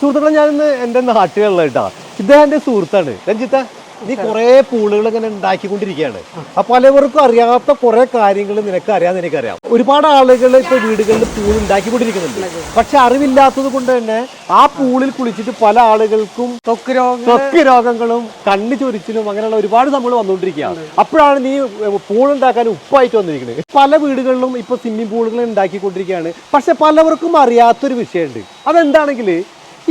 സുഹൃത്തുക്കളെ ഞാനിന്ന് എന്റെ നാട്ടിലുള്ള കേട്ടോ. ഇദ്ദേഹം എന്റെ സുഹൃത്താണ്. രഞ്ജിത്ത നീ കുറേ പൂളുകൾ ഇങ്ങനെ ഉണ്ടാക്കിക്കൊണ്ടിരിക്കുകയാണ്. അപ്പൊ പലവർക്കും അറിയാത്ത കുറെ കാര്യങ്ങൾ നിനക്ക് അറിയാമെന്ന് എനിക്കറിയാം. ഒരുപാട് ആളുകൾ ഇപ്പൊ വീടുകളിൽ പൂൾ ഉണ്ടാക്കിക്കൊണ്ടിരിക്കുന്നുണ്ട്. പക്ഷെ അറിവില്ലാത്തത് കൊണ്ട് തന്നെ ആ പൂളിൽ കുളിച്ചിട്ട് പല ആളുകൾക്കും ത്വക്ക് ത്വക്ക് രോഗങ്ങളും കണ്ണ് ചൊരിച്ചിലും അങ്ങനെയുള്ള ഒരുപാട് നമ്മൾ വന്നുകൊണ്ടിരിക്കുകയാണ് അപ്പോഴാണ് നീ പൂൾ ഉണ്ടാക്കാൻ ഉപ്പായിട്ട് വന്നിരിക്കുന്നത്. പല വീടുകളിലും ഇപ്പൊ സ്വിമ്മിംഗ് പൂളുകൾ ഉണ്ടാക്കിക്കൊണ്ടിരിക്കുകയാണ്. പക്ഷെ പലവർക്കും അറിയാത്തൊരു വിഷയമുണ്ട്. അതെന്താണെങ്കിൽ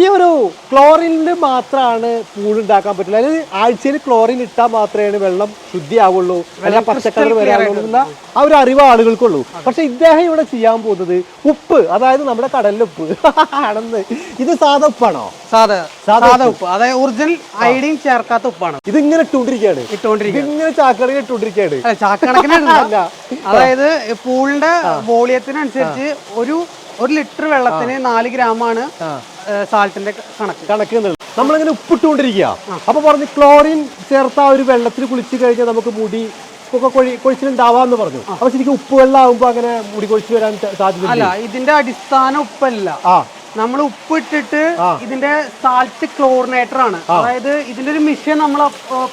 ഈ ഒരു ക്ലോറിനിൽ മാത്രമാണ് പൂൾ ഉണ്ടാക്കാൻ പറ്റില്ല അതായത് ആഴ്ചയിൽ ക്ലോറിൻ ഇട്ടാൽ മാത്രമേ വെള്ളം ശുദ്ധിയാവുള്ളൂ. അല്ല പച്ചക്കറി വരാവുള്ളൂ എന്ന ആ ഒരു അറിവ് ആളുകൾക്കുള്ളൂ. പക്ഷെ ഇദ്ദേഹം ഇവിടെ ചെയ്യാൻ പോകുന്നത് ഉപ്പ് അതായത് നമ്മുടെ കടലിലെ ഉപ്പ്. ആണെന്ന്. ഇത് സാധാ ഉപ്പാണോ? സാധാ സാധാ ഉപ്പ്. അതായത് ഒറിജിനൽ ഐഡിയും ചേർക്കാത്ത ഉപ്പാണ്. ഇട്ടുകൊണ്ടിരിക്കുകയാണ്. ഇതിങ്ങനെ ചാക്കറി ഇട്ടുകൊണ്ടിരിക്കുകയാണ്. അല്ല ചാക്കണക്കിന് ഇടണ്ട. അല്ല. അതായത് പൂളിന്റെ വോളിയത്തിനനുസരിച്ച് ഒരു ഒരു ലിറ്റർ വെള്ളത്തിന് നാല് ഗ്രാമാണ് സാൾട്ടിന്റെ കണക്ക്. കണക്ക് എന്നുള്ളത് നമ്മളിങ്ങനെ ഉപ്പിട്ടുകൊണ്ടിരിക്കുക. അപ്പൊ പറഞ്ഞു ക്ലോറിൻ ചേർത്ത ഒരു വെള്ളത്തിൽ കുളിച്ചു കഴിഞ്ഞാൽ നമുക്ക് മുടി ഒക്കെ കൊഴി കൊഴിച്ചിലുണ്ടാവാന്ന് പറഞ്ഞു. അപ്പൊ ശരിക്കും ഉപ്പ് വെള്ളം ആകുമ്പോ അങ്ങനെ മുടി കൊഴിച്ചു വരാൻ സാധ്യത അല്ല ഇതിന്റെ അടിസ്ഥാന ഉപ്പല്ല. ആ. നമ്മൾ ഉപ്പിട്ടിട്ട് ഇതിന്റെ സാൾട്ട് ക്ലോറിനേറ്റർ ആണ്. അതായത് ഇതിന്റെ ഒരു മിഷൻ നമ്മൾ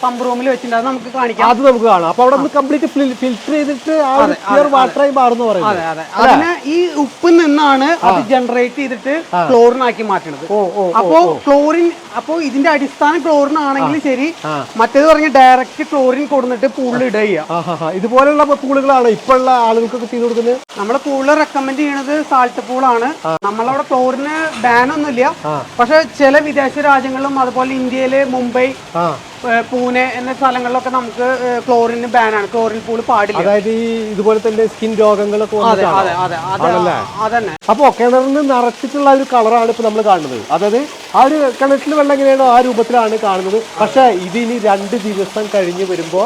പമ്പ് റൂമിൽ വെച്ചിട്ടുണ്ട്. അത് നമുക്ക് കാണിക്കാം. അത് നമുക്ക് കാണാം. അപ്പൊ അവിടെ കംപ്ലീറ്റ് ഫിൽറ്റർ ചെയ്തിട്ട് ആ ക്ലിയർ വാട്ടറായി മാറുന്നു അതെ അതെ. അതിന് ഈ ഉപ്പിൽ നിന്നാണ് അത് ജനറേറ്റ് ചെയ്തിട്ട് ക്ലോറിൻ ആക്കി മാറ്റുന്നത്. അപ്പോ ക്ലോറിൻ അപ്പോ ഇതിന്റെ അടിസ്ഥാനം ക്ലോറിൻ ആണെങ്കിൽ ശരി മറ്റേത് പറഞ്ഞ ഡയറക്റ്റ് ക്ലോറിൻ കൊടുത്തിട്ട് പൂളിൽ ഇടുക. ഇതുപോലുള്ള പൂളുകളാണ് ഇപ്പൊ ഉള്ള ആളുകൾക്കൊക്കെ ചെയ്തു കൊടുക്കുന്നത്? നമ്മുടെ പൂളിൽ റെക്കമെൻഡ് ചെയ്യുന്നത് സാൾട്ട് പൂളാണ് നമ്മളവിടെ ക്ലോറിന് ബാൻ ഒന്നുമില്ല. പക്ഷെ ചില വിദേശ രാജ്യങ്ങളിലും അതുപോലെ ഇന്ത്യയിലെ മുംബൈ പൂനെ എന്ന സ്ഥലങ്ങളിലൊക്കെ നമുക്ക് ക്ലോറിന് ബാനാണ് ക്ലോറിൻ പൂൾ പാടില്ല. അതായത് ഈ ഇതുപോലെ തന്നെ സ്കിൻ രോഗങ്ങളൊക്കെ അതെ അതെ അതെ? അതന്നെ. അപ്പോ കിണറിന് നിറച്ചിട്ടുള്ള ഒരു കളറാണ് ഇപ്പൊ നമ്മൾ കാണുന്നത്. അതായത് ആ ഒരു കിണറ്റിൽ വെള്ളം എങ്ങനെയാണോ ആ രൂപത്തിലാണ് കാണുന്നത്. പക്ഷെ ഇതിനി രണ്ട് ദിവസം കഴിഞ്ഞ് വരുമ്പോ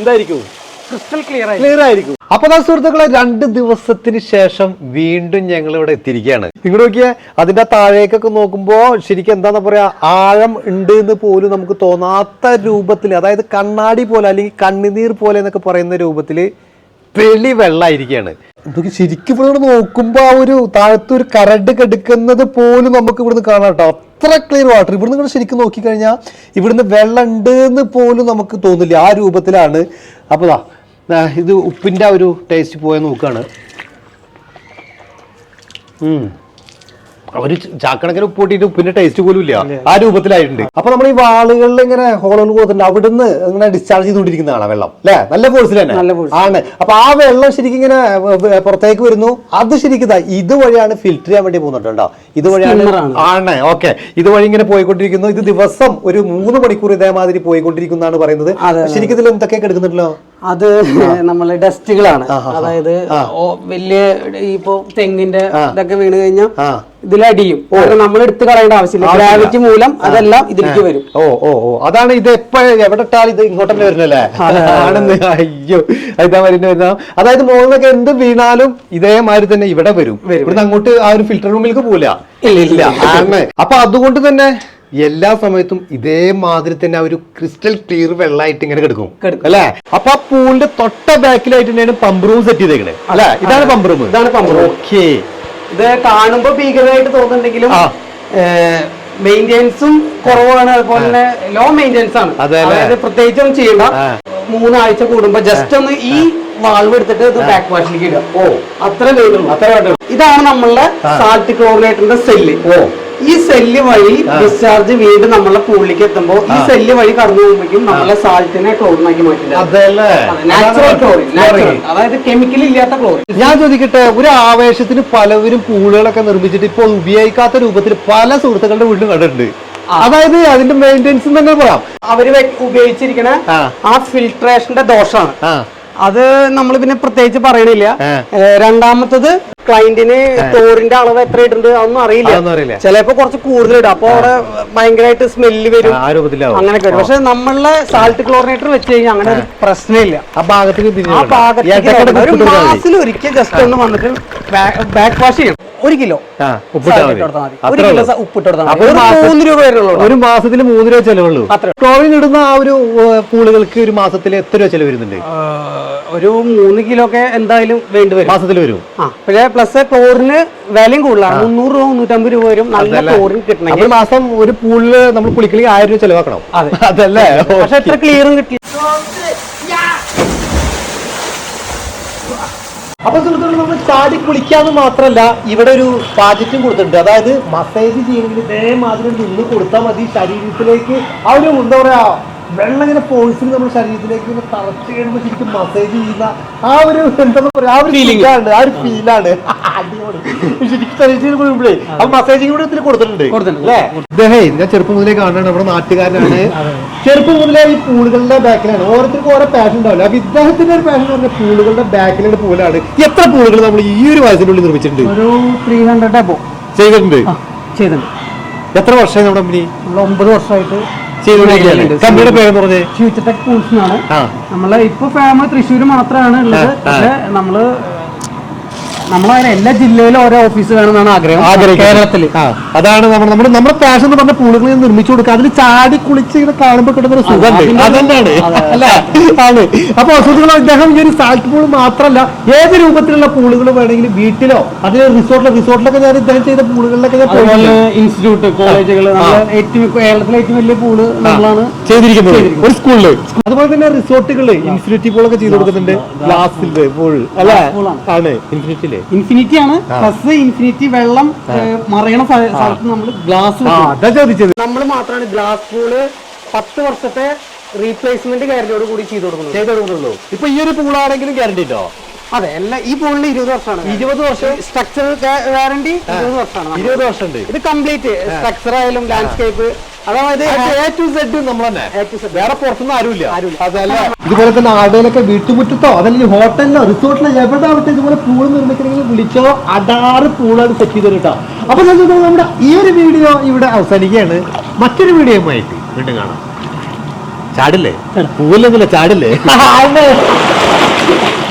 എന്തായിരിക്കും? ക്രിസ്റ്റൽ ക്ലിയർ ആയി. ക്ലിയർ ആയിരിക്കും അപ്പൊ ദാ സുഹൃത്തുക്കളെ രണ്ട് ദിവസത്തിന് ശേഷം വീണ്ടും ഞങ്ങൾ ഇവിടെ എത്തിയിരിക്കുകയാണ്. നിങ്ങൾ നോക്കിയേ അതിന്റെ താഴേക്കൊക്കെ നോക്കുമ്പോ ശരിക്കും എന്താന്ന് പറയാ ആഴം ഉണ്ട് എന്ന് പോലും നമുക്ക് തോന്നാത്ത രൂപത്തിൽ അതായത് കണ്ണാടി പോലെ അല്ലെങ്കിൽ കണ്ണുനീർ പോലെ എന്നൊക്കെ പറയുന്ന രൂപത്തിൽ വെളി വെള്ളമായിരിക്കുകയാണ് നമുക്ക് ശരിക്കും ഇവിടെ നോക്കുമ്പോ ആ ഒരു താഴത്ത് ഒരു കരട് കെടുക്കുന്നത് പോലും നമുക്ക് ഇവിടുന്ന് കാണാം കേട്ടോ. അത്ര ക്ലിയർ വാട്ടർ ഇവിടുന്ന് നിങ്ങൾ ശരിക്കും നോക്കിക്കഴിഞ്ഞാൽ ഇവിടുന്ന് വെള്ളം ഉണ്ട് എന്ന് പോലും നമുക്ക് തോന്നില്ല. ആ രൂപത്തിലാണ്. അപ്പോൾ ഇത് ഉപ്പിന്റെ ഒരു ടേസ്റ്റ് പോയാൽ നോക്കുകയാണ്. അവർ ചാക്കണക്കിന് ഉപ്പ് കൂട്ടിയിട്ട് ഉപ്പിന്റെ ടേസ്റ്റ് പോലും ഇല്ല. ആ രൂപത്തിലായിട്ടുണ്ട്. അപ്പൊ നമ്മൾ ഈ വാളുകളിൽ ഇങ്ങനെ ഹോളുകൾ പോകുന്നുണ്ട് അവിടുന്ന് ഇങ്ങനെ ഡിസ്ചാർജ് ചെയ്തുകൊണ്ടിരിക്കുന്നതാണ് വെള്ളം. അല്ലെ നല്ല ഫോഴ്സിൽ തന്നെ. ആണ്. അപ്പൊ ആ വെള്ളം ശരിക്കും ഇങ്ങനെ പുറത്തേക്ക് വരുന്നു. അത് ശരിക്കും ഇതാ ഇതുവഴിയാണ് ഫിൽറ്റർ ചെയ്യാൻ വേണ്ടി പോകുന്നുണ്ട് കേട്ടോ. ഇതുവഴിയാണ്. ആണ്. ഓക്കെ. ഇതുവഴി ഇങ്ങനെ പോയിക്കൊണ്ടിരിക്കുന്നു. ഇത് ദിവസം ഒരു മൂന്ന് മണിക്കൂർ ഇതേമാതിരി പോയിക്കൊണ്ടിരിക്കുന്നതാണ് പറയുന്നത്. ശരിക്കും ഇതിൽ എന്തൊക്കെ എടുക്കുന്നുണ്ടല്ലോ അത് നമ്മളെ ഡസ്റ്റുകളാണ്. അതായത് വലിയ ഇപ്പോ തെങ്ങിന്റെ ഇതൊക്കെ വീണ് കഴിഞ്ഞാൽ ഇതിലടിയും. നമ്മൾ എടുത്തു കളയേണ്ട ആവശ്യമില്ല. ഗ്രാവിറ്റി മൂലം അതെല്ലാം ഇതിലേക്ക് വരും. ഓ ഓ ഓ. അതാണ് ഇത് എപ്പോഴും എവിടെ ഇട്ടാൽ ഇത് ഇങ്ങോട്ടന്നെ വരുന്നല്ലേ? ആണെന്ന്. അയ്യോ. ഇതാ വരുന്ന വരുന്ന. അതായത് മുകളിലൊക്കെ എന്ത് വീണാലും ഇതേമാതിരി തന്നെ ഇവിടെ വരും. ഇവിടുന്ന് അങ്ങോട്ട് ആ ഒരു ഫിൽറ്റർ റൂമിലേക്ക് പോവില്ല. ഇല്ല, ഇല്ല. അപ്പൊ അതുകൊണ്ട് തന്നെ എല്ലാ സമയത്തും ഇതേമാതിരി തന്നെ ഒരു ക്രിസ്റ്റൽ ക്ലിയർ വെള്ളമായിട്ട് ഇങ്ങനെ കിടക്കും. അല്ലെ? അപ്പൊ ആ പൂളിന്റെ തൊട്ട ബാക്കിലായിട്ട് തന്നെയാണ് പമ്പ് റൂം സെറ്റ് ചെയ്തേക്കണേ. അല്ലെ? ഇതാണ് പമ്പ് റൂം ഇതാണ് പമ്പ് റൂം ഓക്കെ ഇത് കാണുമ്പോ ഭീകരമായിട്ട് തോന്നുന്നുണ്ടെങ്കിലും. മെയിന്റെനൻസും കുറവാണ്. അതുപോലെ തന്നെ ലോ മെയിന്റെനൻസ് ആണ്. അതായത് പ്രത്യേകിച്ച് ഒന്നും ചെയ്യണ്ട മൂന്നാഴ്ച കൂടുമ്പോ ജസ്റ്റ് ഒന്ന് ഈ വാൾവ് എടുത്തിട്ട് ഇത് ബാക്ക് വാഷിലേക്ക് ഇടുക. ഓ. അത്ര വേണ്ടുള്ളൂ അത്ര ഇതാണ് നമ്മളുടെ സാൾട്ട് ക്ലോറിനേറ്ററിന്റെ സെല്ല് ഓ. ഈ സെല്ല് വഴി ഡിസ്ചാർജ് വീട് നമ്മളെ പൂളിലേക്ക് എത്തുമ്പോ ഈ സെല്ല് വഴി കടന്നു പോകുമ്പോഴേക്കും നമ്മളെ സാൾട്ടിനെ ക്ലോറിനാക്കി മാറ്റില്ല. അതായത് കെമിക്കൽ ഇല്ലാത്ത ക്ലോറിൻ ഞാൻ ചോദിക്കട്ടെ ഒരു ആവേശത്തിന് പലവരും പൂളുകളൊക്കെ നിർമ്മിച്ചിട്ട് ഇപ്പോൾ ഉപയോഗിക്കാത്ത രൂപത്തിൽ പല സുഹൃത്തുക്കളുടെ വീട്ടിലും കണ്ടിട്ടുണ്ട്. അതായത് അതിന്റെ മെയിന്റെനൻസ് തന്നെ പറയാം. അവർ ഉപയോഗിച്ചിരിക്കണ ആ. ഫിൽട്രേഷന്റെ ദോഷമാണ് അത് നമ്മൾ പിന്നെ പ്രത്യേകിച്ച് പറയണില്ല. രണ്ടാമത്തത് ക്ലയന്റിന് തോറിന്റെ അളവ് എത്ര ഇടുന്നത് അതൊന്നും അറിയില്ല. ചിലപ്പോ കുറച്ച് കൂടുതൽ ഇടും. അപ്പൊ അവിടെ ഭയങ്കരമായിട്ട് സ്മെല്ല് വരും. അങ്ങനെയൊക്കെ വരും. പക്ഷെ നമ്മളെ സാൾട്ട് ക്ലോറിനേറ്റർ വെച്ച് കഴിഞ്ഞാൽ അങ്ങനെ ഒരു പ്രശ്നമില്ല. ആ ഭാഗത്തേക്ക് ഒരു. മാസത്തിൽ ഒരിക്കൽ ജസ്റ്റ് ഒന്ന് വന്നിട്ട് ബാക്ക് വാഷ് ചെയ്യണം. ഒരു കിലോ. ഒരു മാസത്തിൽ മൂന്ന് രൂപ ചെലവുള്ളൂ. ക്ലോറിൻ ഇടുന്ന ആ ഒരു പൂളുകൾക്ക് ഒരു മാസത്തിൽ എത്ര രൂപ ചെലവ് വരുന്നുണ്ട്? ഒരു മൂന്ന് കിലോ ഒക്കെ എന്തായാലും വേണ്ടി വരും. മാസത്തിൽ വരും. പക്ഷേ പ്ലസ് ക്ലോറിന് വിലയും കൂടുതലാണ്. മുന്നൂറ് രൂപ മുന്നൂറ്റമ്പത് രൂപ വരും. നല്ല ക്ലോറിൻ കിട്ടണം കിട്ടണമെങ്കിൽ. ഒരു മാസം ഒരു പൂളിൽ നമ്മൾ കുളിക്കലിക്ക് ആയിരം രൂപ ചെലവാക്കണം. അതെ. അതല്ലേ? പക്ഷെ എത്ര ക്ലിയറും കിട്ടി? അപ്പൊ സുഹൃത്തുക്കൾ നമ്മൾ ചാടി കുളിക്കാന്ന് മാത്രല്ല ഇവിടെ ഒരു പാജറ്റും കൊടുത്തിട്ടുണ്ട്. അതായത് മസേജ് ചെയ്യണമെങ്കിൽ ഇതേമാതിരി നിന്ന് കൊടുത്താൽ മതി ശരീരത്തിലേക്ക്. ആ ഒരു എന്താ പറയാ വെള്ളം ഇങ്ങനെ ഫോഴ്സിൽ നമ്മുടെ ശരീരത്തിലേക്ക് ഇങ്ങനെ തറച്ച് കഴിയുമ്പോൾ ശരിക്കും മസേജ് ചെയ്യുന്ന ആ ഒരു എന്താ പറയാ ആ ഒരു ഫീലിംഗ് ആ ഒരു ഫീലാണ് മസാജിങ് കൂടെ ഇതിൽ കൊടുത്തിട്ടുണ്ട്. കൊടുത്തിട്ടുണ്ട്. അല്ലേ? ഇദ്ദേഹേ ഞാൻ ചെറുപ്പം മുതലേ കാണുന്നത് നമ്മുടെ നാട്ടുകാരനാണ്. ചെറുപ്പം മുതലേ ഈ പൂളുകളുടെ ബാക്കിലാണ്. ഓരോരുത്തർക്കും ഓരോ പാഷൻ ഉണ്ടാവില്ല. അപ്പൊ ഇദ്ദേഹത്തിന്റെ ഒരു പാഷൻ പറഞ്ഞ പൂളുകളുടെ ബാക്കിലുള്ള പൂലാണ്. എത്ര പൂളുകൾ നമ്മൾ ഈ ഒരു വയസ്സിനുള്ളിൽ നിർമ്മിച്ചിട്ടുണ്ട്? ഒരു ത്രീ ഹൺഡ്രഡ് അബോ ചെയ്തിട്ടുണ്ട്? ചെയ്തിട്ടുണ്ട്. എത്ര വർഷമായി നമ്മുടെ കമ്പനി? ഒമ്പത് വർഷമായിട്ട് കമ്പനിയുടെ പേര് പറഞ്ഞേ. ഫ്യൂച്ചർ ടെക് ടൂൾസ് എന്നാണ്. നമ്മൾ ഇപ്പൊ ഫാമിലി തൃശ്ശൂർ മാത്രമാണ് ഉള്ളത്. പക്ഷെ നമ്മൾ നമ്മളെ എല്ലാ ജില്ലയിലും ഓരോ ഓഫീസ് വേണമെന്നാണ് ആഗ്രഹം. കേരളത്തിൽ അതാണ് നമ്മൾ നമ്മുടെ നമ്മുടെ പാഷൻ എന്ന് പറഞ്ഞ പൂളുകൾ നിർമ്മിച്ചു കൊടുക്കുക. അതിൽ ചാടി കുളിച്ച് ഇങ്ങനെ കാണുമ്പോൾ കിട്ടുന്ന ഒരു സുഖം. അതിന്റെ- അതന്നെയാണ് അതെ. അല്ലേ? ആണ്. അപ്പൊ സുഹൃത്തുക്കൾ അദ്ദേഹം ഈ ഒരു സാൽട്ട് പൂൾ മാത്രമല്ല ഏത് രൂപത്തിലുള്ള പൂളുകൾ വേണമെങ്കിലും വീട്ടിലോ അതിൽ റിസോർട്ടിലോ റിസോർട്ടിലൊക്കെ ഞാൻ ഇദ്ദേഹം ചെയ്ത പൂളുകളിലൊക്കെ ഞാൻ ഇൻസ്റ്റിറ്റ്യൂട്ട് കോളേജുകൾ ഏറ്റവും കേരളത്തിലെ ഏറ്റവും വലിയ പൂൾ നമ്മളാണ് ചെയ്തിരിക്കുന്നത്. ഒരു സ്കൂളിൽ അതുപോലെ തന്നെ റിസോർട്ടുകൾ ഇൻഫിനിറ്റി പൂളൊക്കെ ചെയ്ത് കൊടുക്കുന്നുണ്ട്. ഗ്ലാസിൽ പൂൾ അല്ലേ. ആണ്. ഇൻഫിനിറ്റിയിൽ ഇൻഫിനിറ്റി ആണ്. പ്ലസ് ഇൻഫിനിറ്റി വെള്ളം മറയണ സ്ഥലത്ത് നമ്മൾ ഗ്ലാസ് ആ അതാ ചോദിച്ചത്. നമ്മൾ മാത്രമാണ് ഗ്ലാസ് പൂൾ പത്ത് വർഷത്തെ റീപ്ലേസ്മെന്റ് ഗ്യാരണ്ടിയോട് കൂടി ചെയ്തു കൊടുക്കുന്നത്. ചെയ്ത് കൊടുക്കുന്നുള്ളൂ. ഇപ്പൊ ഈ ഒരു പൂളാണെങ്കിലും ഗ്യാരണ്ടി ഉണ്ടോ അതെ എല്ലാ ഈ പൂളിന് ഇരുപത് വർഷമാണ് ഇരുപത് വർഷം? സ്ട്രക്ചർ ഗ്യാരണ്ടി ഇരുപത് വർഷമാണ്. ഇരുപത് വർഷം ഇത് കംപ്ലീറ്റ് സ്ട്രക്ചർ ആയാലും ലാൻഡ്സ്കേപ്പ് അതായത് എ ടു സെഡ് നമ്മൾ തന്നെ. A to Z. വേറെ പുറത്തുനിന്ന് ആരുമില്ല. ആരുമില്ല. ഇതുപോലെ തന്നെ ആടുകളൊക്കെ വീട്ടുമുറ്റത്തോ അതല്ലെങ്കിൽ ഹോട്ടലിലോ റിസോർട്ടിലോ എവിടെ ആവട്ടെ ഇതുപോലെ പൂൾ നിർമ്മിക്കണമെങ്കിൽ വിളിച്ചോ അടാറ് പൂളാണ് സെറ്റ് ചെയ്ത് കേട്ടോ അപ്പൊ ഞാൻ നമ്മുടെ ഈ ഒരു വീഡിയോ ഇവിടെ അവസാനിക്കുകയാണ്. മറ്റൊരു വീഡിയോയുമായിട്ട് വീണ്ടും കാണാം. ചാടില്ലേ? പൂവില്ലെന്നില്ല ചാടില്ലേ?